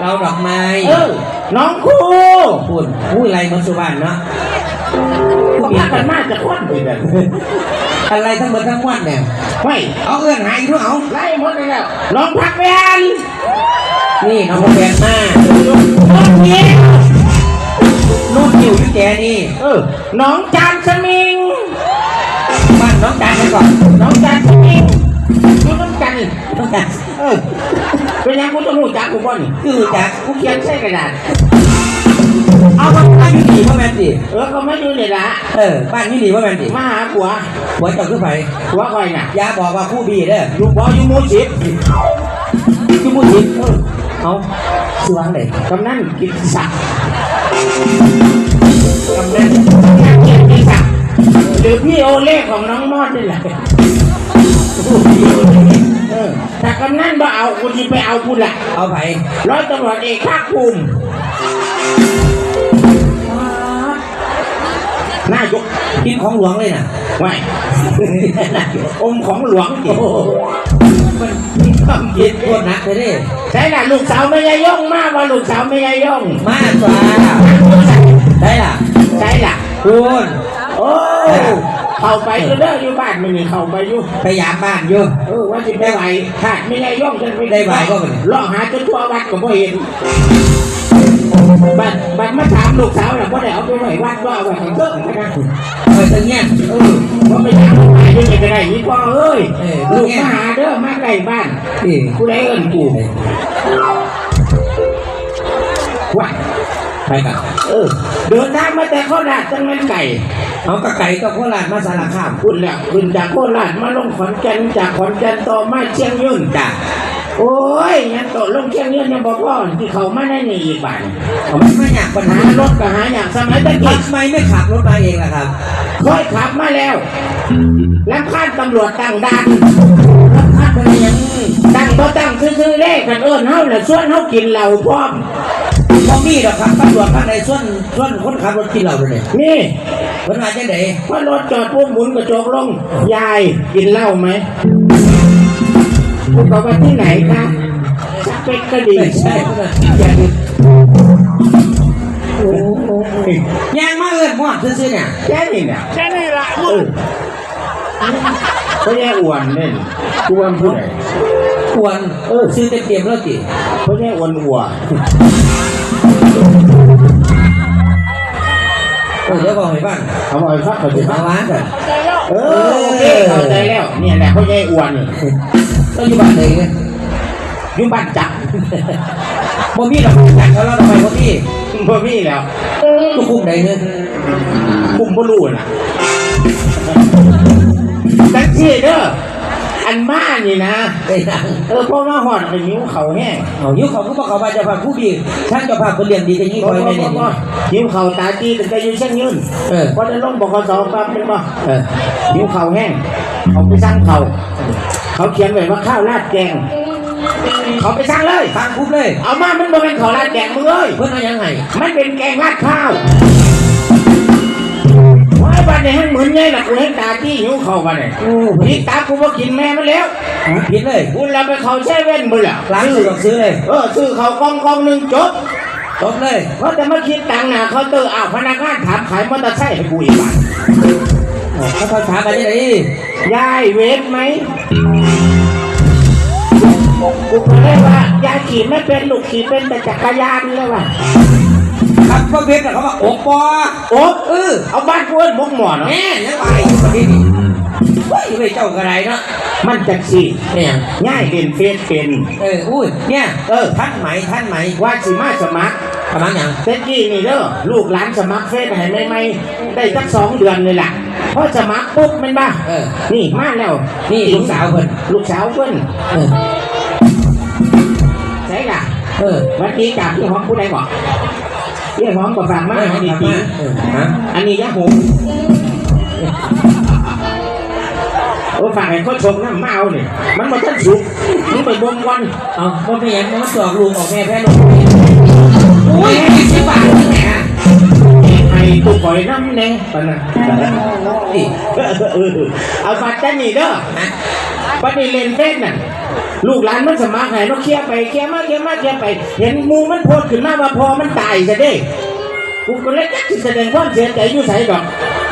เราดอกไม้เออน้องครูพูดอุ้ยไรเหมันสุวรรณเนาะพวกกันมากจะควันไปแบบอะไรทั้งหมดทั้งมวลเนี่ยไม่เอาเอื้อนหายทุกเอาไล่หมดเลยแล้วน้องพักแวนนี่น้องแบนมาน้องเงี้ยนู่นอยู่ที่แกนี่เออน้องจานสมิงบ้านน้องจานไปก่อนน้องจานสมิงดูน้องจันน้องจานเออ เป็นยังกูต้องรู้จักกูบ่นี่คือจากกูเขียนใส่กระดาษเอาบ้านบ้านอยู่ดีพ่อแม่นสิเออเขาไม่ดูเลยละเออบ้านอยู่ดีพ่อแม่นสิมาหาผัวหัวเจ้าคือไผผัวคอยน่ะอยาบอกว่าคู่บีเด้ออยู่บ่อยู่หมู่สิบคือผู้หญิงเออเอาสวางเลยกำนันกินสักดิ์กำนันนักเกียรติศักดิ์หรือพี่โอเล่ของน้องมอดนี่แหละเออ ถ้ากำนันบ่เอากูจะไปเอากูละเอาไผร้อยตำรวจเอกภาคภูมินายกกินของหลวงเลยน่ะไว้องค์ของหลวงจิโอ้โหมันมีความคิดโคตรหนักเลยเด้ใช่ล่ะลูกสาวไม่ยายย่องมากว่าลูกสาวไม่ยายย่องมากกว่าได้ล่ะใช่ล่ะคุณโอ้ เข้าไปก็เด้ออยู่บ้านมันนี่เข้าไปอยู่พยายามบ้านอยู่เออว่าจะได้ไหวขาดไม่ยายย่องจนไปได้ไหวก็เป็นล่อหาจนทั่ววัดก็บ่เห็นบัดบัดมาถามลูกสาวน่ะบ่ได้เอาไปไหววัดว่าเอาไว้ให้เบิ่งนะเออตรงเนี้ยเออว่าไปถามไปยังไงก็ได้นี่พ่อเอ้ยเออลูกมาหาเด้อมาใกล้บ้านที่กูได้เอิ้นกูว่า ไปกันเออเดินทางมาแต่โคราชจังแม่นไก่เอากระไก่ก็โคราชมาสารคามคุณแล้วคุณจากโคราชมาลงขอนแก่นจากขอนแก่นต่อมาเชียงยืนจ้ะโอ้ยงั้นต่อลงเชียงยืนยังบอกว่าที่เขามาได้นี่อีกบ้านผมไม่อยากปัญหาหารถก็หาอย่างสมัยตะกี้ทำไมไม่ขับรถมาเองล่ะครับเคยขับมาแล้วแล้วข้านตำรวจตั้งด่านขับไปเลยยังตั้งบ่ตั้งซื่อๆเลขกันเอิ้นเฮาน่ะชวนเฮากินเหล้าพร้อม พอมีดอกครับตำรวจข้างในส่วนส่วนคนขับรถกินเหล้าเลยเนี่ยนี่เพิ่นมาจังได๋พอรถจอดปุ๊บหมุนกระจกลง ยายกินเหล้าไหมกูบอกว่าที่ไหนคะสเปกก็ดีไม่ใช่เพิ่นอย่าดูยางมาเอิ้นหมอดซื่อๆเนี่ยแค่นี้เนี่ยแค่นี้ละเออเขาแย่อ้วนเล่นกูว่าผู้ใดควรเออซื้อเต็มๆแล้วสิเขาแย่อ้วนอ้วน เออเดี๋ยวบอกให้ฟังเขาบอกให้ฟังเขาจะมาฟังล้างกันเออโอเคเข้าใจแล้วเนี่ยแหละเขาแย่อ้วนนี่ต้องอยู่บ้านไหนเนี่ยอยุ่บ้านจักรบ่มีดอกจักเขาแล้วทำไมบ่มีบ่มีแล้วทุกคุมไหนเนี่ยคุมบ่รู้น่ะตักซี่เด้อ อันมานี่นะได้ยังเออพอมาหอดไปนิ้วเขาแห้งเอายุคเขาก็บอกเขาว่าจะพาผู้ดีท่านจะพาคนเลี้ยงดีกันยิ่งบ่คอยบ่ในบ่นี่บ่นิ้วเขาตาจีกันไปอยู่เช่นยืนเออพอได้ลงบกสปั๊บเป็นบ่เออนิ้วเขาแห้งเขาไปสั่งเขาเขาเขียนไว้ว่าข้าวราดแกงเขาไปสั่งเลยฟังปุ๊บเลย เอามามันบ่เป็นข้าวราดแกงมึงเอ้ยเพื่อนเอายังไงมันเป็นแกงราดข้าว ว้ายบ้านนี้ให้เหมือนไงล่ะกูเห็นตาจี้หิวเข้าบ้านนี่โอ้พี่ตากูบ่กินแม่มันแล้วผิดเลยกูเราไปเขาใช้เว้นมึงล่ะร้านอื่นต้องซื้อเลยเออซื้อเขากองกองหนึ่งจบจบเลยเพราะแต่มาคิดตังค์น่ะเขาน์เตอร์อ้าวพนักงานถามขายมอเตอร์ไซค์ให้กูอีกบาทเขาเขาถามอะไรนี่ยายเวฟไหมกูก็เลยว่ายายขี่ไม่เป็นลูกขี่เป็นแต่จักรยานเลยว่ะ ครับก็เว็บแต่เขาว่าโอ้ปอโอ๊บเออเอาบ้านกูเอิ้นมกหมอนแม่ยังไปประเทศนี้เฮ้ยไปเจ้ากระไรเนาะมันจักสิเนี่ยง่ายเป็นเฟซเป็น เอออุ้ยเนี่ยเออท่านไหมท่านไหมว่าสิมาสมัครกำลังยังเฟซกี้นี่เด้อลูกหลานสมัครเฟซให้ไม่ไม่ได้สักสองเดือนเลยล่ะพอสมัครปุ๊บแมันบ้าเออ นี่มาแล้ว นี่ลูกสาวเพิ่นลูกสาวเพิ่นเออใช่ล่ะเออวันนี้จากพี่หอมผู้ใดบอก พี่หอมก็ฟังมาไม่อันดีนี้ดีดีเออฮะอันนี้ยะหงโอ้ฝากให้เขาชมน้ำมาเอาเนี่ยมันมาทันสุกมึงไปบ่มวันเอาบ่เป็นหยังมันสอกลุงออกแม่แพ้ลูกอุ้ยยี่สิบบาทนี่แหละให้ตุกปล่อยน้ำแน่ปะนะนี่เออเอาบัตรแต่นี่เด้อนะบัตรนี่เล่นเฟซน่ะ ลูกหลานมันสมัครให้เราเคลียร์ไปเคลียร์มาเคลียร์มาเคลียร์ไป เห็นหมูมันโพดขึ้นมาว่าพอมันตายจะได้กูก็เลยจักสิแสดงความเสียใจอยู่ใส่ดอก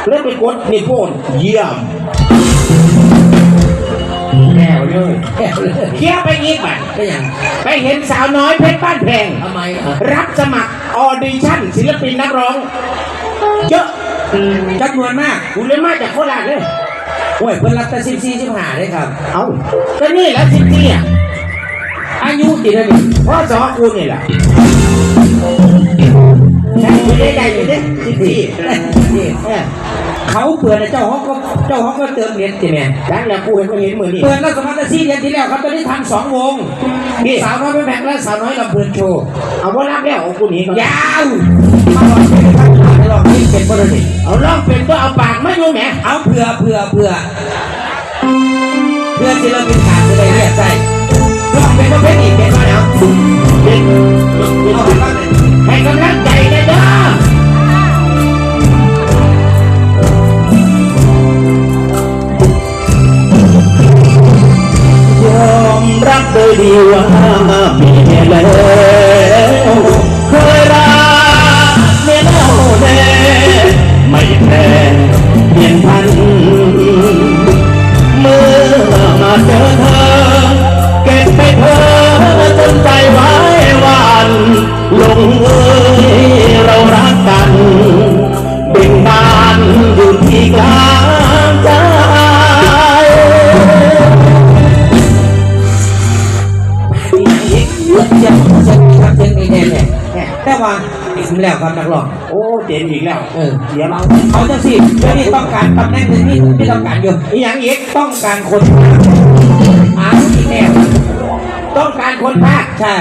เลยไปกดนี่โพดเยี่ยมแก้วเลยแก้วเลยเคลียร์ไปอีกบัดก็อย่างไปเห็นสาวน้อยเพชรบ้านแพงทำไมอะรับสมัครออดิชั่นศิลปินนักร้อง เยอะจำนวนมากกูเลยมาจากโคราชเลย โอ้ยเพิ่นรับแต่สิบสี่สิบห้าเลยครับ เอาก็นี่แหละสิบสี่อะอายุติดแล้วนี่พ่อสอกูนี่แหละใช่ไม่ได้ได้อยู่เด้สิบสี่เออเขาเปิดนะเจ้าห้องก็เจ้าห้องก็เติมเหรียญติแม่ดังแล้วกูเห็นมาเห็นมือนี่เปิดแล้วสมัครแต่สี่เดือนที่แล้วครับตอนนี้ทำสองวงนี่สาวน้อยเป็นแบงและสาวน้อยลำเพลินโชว์เอาว่ารับแล้วเอากูหนีก่อนยาวมาลองเป็นทักทายลองนี่เป็นบริษัทเอาล่องเป็นตัวเอาปากมา อยู่แหมเอาเผื่อเผื่อเผื่อเพื่อศิลปินขาดจะได้เรียกใจลองเป็นประเภทอีกเป็นมาแล้วเป็นเอาไปบ้างเลยให้กำลังใจเลยเด้ ครับนักร้องโอ้เจ๋งอีกแล้ว เออเดี๋ยวเราเขาจะสิเดี๋ยวนี้ต้องการตำแหน่งหนึ่งที่ที่ต้องการอยู่อีกอย่างอีกต้องการคนหาที่แนวต้องการคนภาคใช่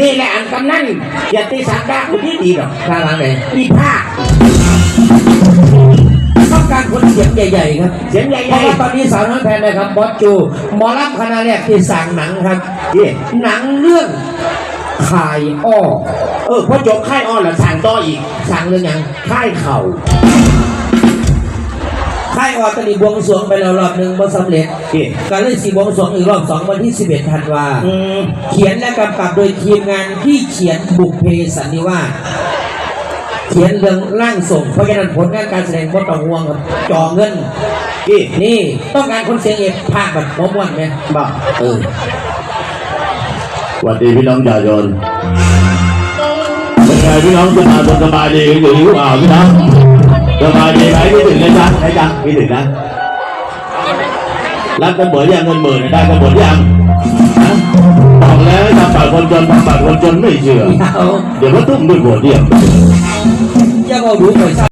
นี่แหละอันกำนันอย่าตีสักดาคนที่ดีหรอกข้างหลังเลยอีภาคต้องการคนเสียงใหญ่ๆครับ เสียงใหญ่เพราะว่าตอนนี้สาวน้อยแพนนะครับบอสจูหมอรับคณะแรกที่สั่งหนังครับๆนี่หนังเรื่อง ขายอ้อ เออพอจบค่ายอ้อนแล้วสั่งต่ออีก สั่งเรื่องหยังค่ายเข่าค่ายอ้อตอนนี้บวงสรวงไปแล้วรอบหนึ่งบ่สำเร็จนี่ก็เลยสีบวงสรวงอีกรอบสองวันที่ 11ธันวาอืมเขียนและกำกับโดยทีมงานที่เขียนบุกเพสันนิวาสเขียนเรื่องร่างส่งเพราะฉะนั้นผลงานการแสดงบ่ต้องห่วงครับจอเงินนี่นี่ต้องการคนเสียงเอกภาคแบบม้วนๆไหมบอกเออส วัสดีพี่น้องประชาชนเป็นไงพี่น้องจะมาสบายดีกันอยู่หรือเปล่าพี่น้องสบายดีไหมพี่ถึงนะจ๊ะไหนจ๊ะพี่ถึงนะรับกันหมดยังเงินหมื่นได้กันหมดยังฮะบอกแล้วทำบัตรคนจนทำบัตรคนจนไม่เชื่อเอาเดี๋ยวก็ตุ้มด้วยหัวเดียวอย่าเอาดูไปซะ